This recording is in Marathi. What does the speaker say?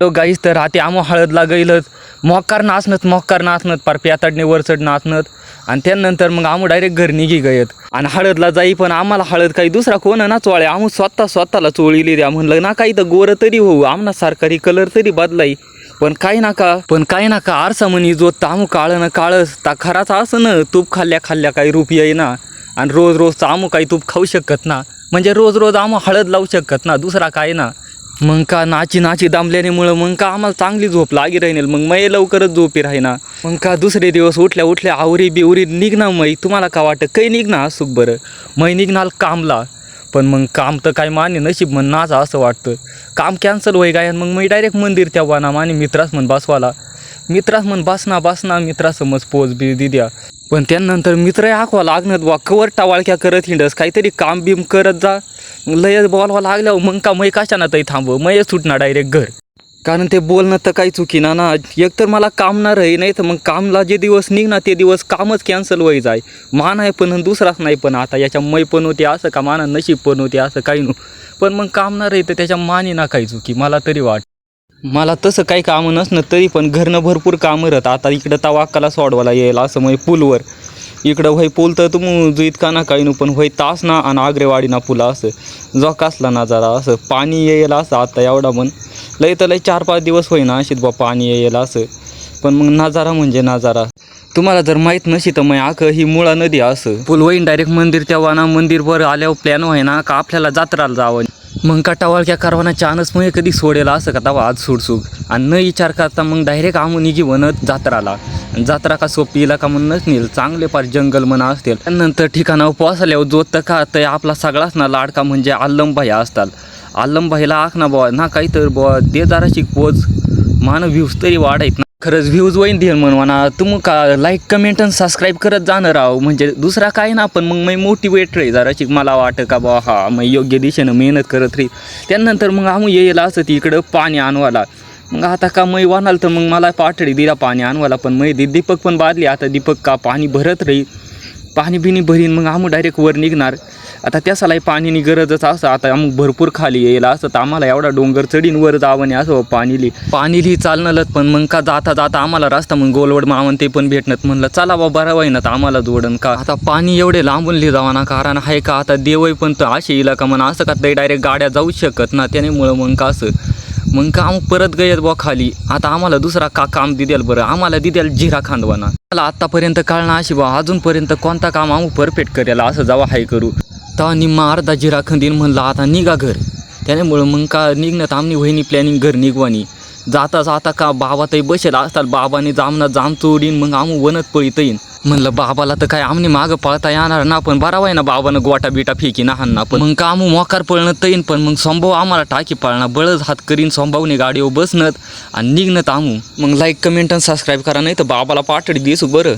तो गाईस तर राहते आम्हा हळदला गैलच मोकार नाचणत मोकार नाचणत पार वर वरचड नाचणत आणि त्यानंतर मग आम्ही डायरेक्ट घर निघी गयत. आणि हळदला जाई पण आम्हाला हळद काही दुसरा कोण ना चोळे आम्ही स्वतः स्वतःला चोळीली द्या म्हणलं ना काही तर गोरं तरी होऊ. आमना सरकारी कलर तरी बदलाई पण काही नाका? पण काही नाका? आरसा म्हणी जो तामू काळं ना काळस ता खराच असं ना तूप खाल्ल्या खाल्ल्या काही रूप ना आणि रोज रोज आमू काही तूप खाऊ शकत ना. म्हणजे रोज रोज आम्ही हळद लावू शकत ना दुसरा काय ना. मग का नाची नाची दामल्यानेमुळं मग का आम्हाला चांगली झोप लागी राहील मग मै लवकरच झोपी राहीना. मग का दुसरे दिवस उठल्या उठल्या आवरी बिवरी निघणार मै तुम्हाला का वाटतं? काही निघणार सुख बरं. मै निघणार कामला. पण मग काम तर काय माने नशीब म्हण नाचा असं वाटतं. काम कॅन्सल होय गायन? मग मी डायरेक्ट मंदिर तेव्हा ना माने मित्रास म्हण बसवाला. मित्रास म्हण बसना बसना मित्रा समज पोच बी दिद्या. पण त्यानंतर मित्र आखवा लागणार वा कवर टावाळक्या करत हिंडस. काहीतरी काम बीम करत जा. लयच बोलवा लागल्यावर मग का मै कशाना तरी थांबव? मयच सुटणार डायरेक्ट घर. कारण ते बोलणं तर काही चुकीना ना एकतर मला काम ना राही नाही तर मग कामला जे दिवस निघणार ते दिवस कामच कॅन्सल व्हायचं जाय. मान आहे पण दुसराच नाही पण आता याच्या मै पण होते असं का माना नशीब पण होते असं काही नु पण मग काम ना राही तर त्याच्या माने ना काही चुकी मला तरी वाट. मला तसं काही कामं नसणं तरी पण घरनं भरपूर कामं राहतं. आता इकडं तवाक्काला सोडवायला येईल असं म्हणजे पूलवर. इकडं व्हय पूल तर तुम जुईत इतका ना काही नु पण व्हय तास ना आणि आग्रेवाडी ना पुला असं. जो कसला ना जरा असं. पाणी येईल असं आता एवढा मन लय तर लय चार पाच दिवस होईना अशीच बा पाणी येईल असं. पण मग नजारा म्हणजे नजारा. तुम्हाला जर माहीत नशी तर मग आख ही मुळा नदी असं. पूल होईन डायरेक्ट मंदिर तेव्हा ना मंदिरवर आल्यावर प्लॅन व्हायना का आपल्याला जात्राला जावं. मग का करवाना चानस मग कधी सोडेला असं का तवा आज सोडसूक. आणि न विचार करता मग डायरेक्ट आम्ही निघी म्हणत जात्राला. जत्रा का सोपी इलाका म्हणूनच नेल. चांगले पार जंगल म्हणा असतील. त्यानंतर ठिकाणावर पोहोचल्यावर जोत का तर आपला सगळाच ना लाडका म्हणजे आल्लमभाई असतात. आल्लमभाईला आख ना बुवा ना काही तर बुवा ते जराशी पोच मान व्ह्यूज तरी वाढायत ना. खरंच व्ह्यूज वैन देईल म्हणून तुम्ही का लाईक कमेंट आणि सबस्क्राईब करत जाणार राव. म्हणजे दुसरा काय ना पण मग मी मोटिवेट रे जराशी. मला वाटतं का बा हा मग योग्य दिशेनं मेहनत करत राहील. त्यानंतर मग आम्ही येईल असं तिकडं पाणी आणवाला मग आता का मै वानाल तर मग मला पाठडी दिला पाणी आणवायला पण मै दी दीपक पण बादली. आता दीपक का पाणी भरत राहील? पाणी बिनी भरीन मग आम्ही डायरेक्ट वर निघणार. आता त्यासालाही पाणीनी गरजच असं. आता अमुक भरपूर खाली येईल असं. तर आम्हाला एवढा डोंगर चढीन वर जावं नाही असं पाणीली पाणीली चालणारच पण मग का जाता जाता आम्हाला रस्ता मग गोलवड मावन ते पण भेटणत म्हणलं चला बा बरा वाईन ना तर आम्हाला जोडन का? आता पाणी एवढे लांबून लिहि जावा ना कारण आहे का? आता देवही पण तर असे येईल का म्हणा असं का ते डायरेक्ट गाड्या जाऊ शकत ना त्यामुळं मग का असं? मग का परत गयत बा खाली. आता आम्हाला दुसरा का काम दिदेल बरं? आम्हाला दिदेल जिरा खांदवाना. मला आतापर्यंत कळणं अशी बा अजूनपर्यंत कोणता काम आम्ही परफेक्ट करेल असं जावा हाय करू. तेव्हा निम्मा अर्धा जिरा खंदीन म्हणलं आता निघा घर. त्यामुळं मग का निघण्यात आमनी वहिनी प्लॅनिंग घर निघवानी. जाता जाता का बाबा तरी बसेल. असतात बाबाने जामना जाम चोडीन मग आम वनत पळीत येईन. म्हणलं बाबाला तर काय आम्ही मागं पळता येणार ना पण बरा वाय ना बाबानं गोटा बिटा फेकी ना हाण पण. मग का आम्ही मोकार पळणं तईन पण मग संभव आम्हाला टाकी पाळणं बळच हात करीन संभावने गाडीवर बसणत आणि निघणत आमू. मग लाईक कमेंट आणि सबस्क्राईब करा नाही तर बाबाला पाठडी दिसू बरं.